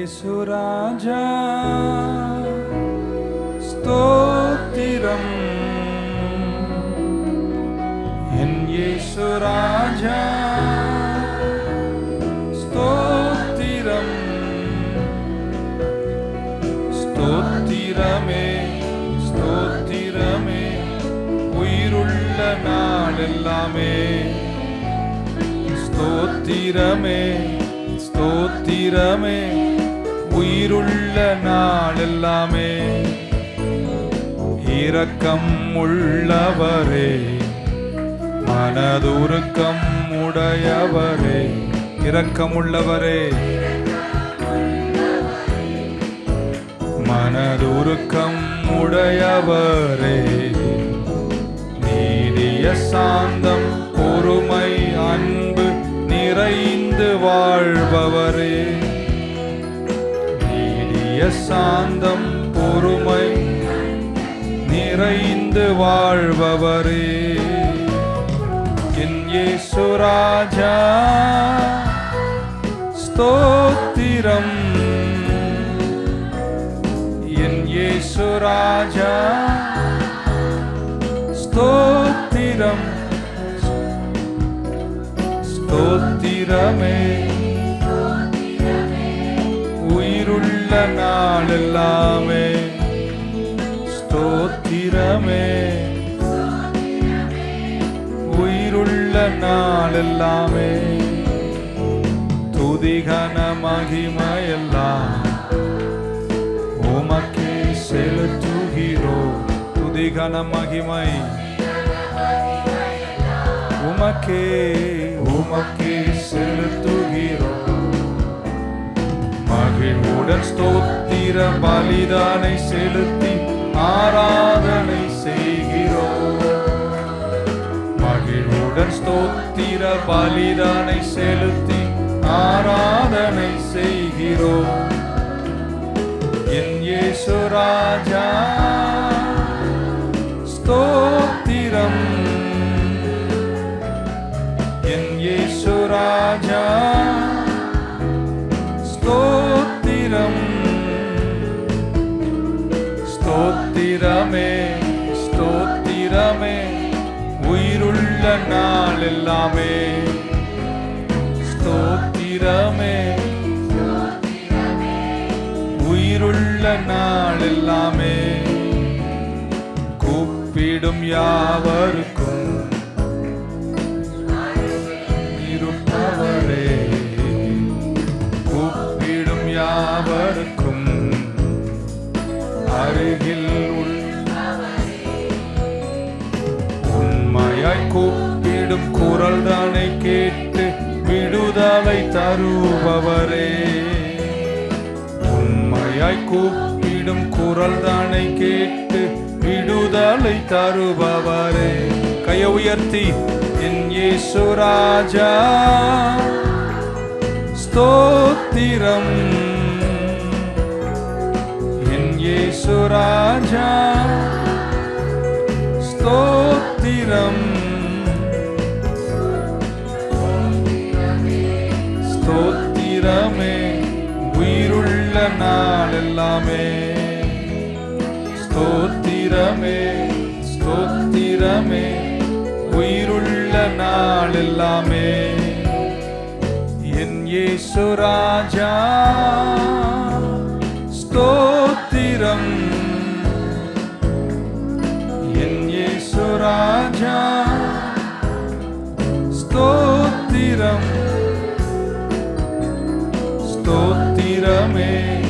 యేసురాజా స్తోత్రం என் యేసురాజా ஸ்தோத்திரம் ஸ்தோத்திரமே ஸ்தோத்திரமே உயிருள்ள நாளெல்லாமே ஸ்தோத்திரமே ஸ்தோத்திரமே உயிருள்ள நாளெல்லாமே. இரக்கம் உள்ளவரே மனதுருக்கம் உடையவரே. இரக்கம் உள்ளவரே மனதுருக்கம் உடையவரே. நீடிய சாந்தம் பொறுமை அன்பு நிறைந்து வாழ்பவரே. நீடிய சாந்தம் பொறுமை நிறைந்து வாழ்பவரே. என் ஏசுராஜா ஸ்தோத்திரம். என் ஏசுராஜா ஸ்தோத்திரம். ஸ்தோத்திரமே. உயிருள்ள நாளெல்லாமே. ஸ்தோத்திரமே. உயிருள்ள நாளெல்லாமே. துதிகன மகிமையெல்லாம் உமக்கே செலுத்துகிறோ. துதிகன மகிமை. உமக்கே உமக்கே செலுத்துகிறோ. மகிழ்வுடன் ஸ்தோத்திர பலிதானை செலுத்தி ஆராதனை செய்கிறோம் மகிழ்வுடன் ஸ்தோத்திர பலிதானை செலுத்தி ஆராதனை செய்கிறோம் என் இயேசுராஜா ஸ்தோத்திரம். என் இயேசு ராஜா ஸ்தோத்திரமே ஸ்தோத்திரமே. உயிருள்ள நாள் எல்லாமே ஸ்தோத்திரமே. உயிருள்ள நாள் எல்லாமே கூப்பிடும் யாவருக்கும் கூப்பிடும் குரல் தானே கேட்டு விடுதலை தருபவரே. உண்மையாய் கூப்பிடும் குரல் தானே கேட்டு விடுதலை தருபவரே. கையை உயர்த்தி என் இயேசு ராஜா ஸ்தோத்திரம். என் இயேசு ராஜா ஸ்தோத்திரம். ஸ்தோத்திரமே உயிருள்ள நாள் எல்லாமே. ஸ்தோத்திரமே ஸ்தோத்திரமே உயிருள்ள நாள் எல்லாமே. என் இயேசுராஜா ஸ்தோத்திரம் நிறமே.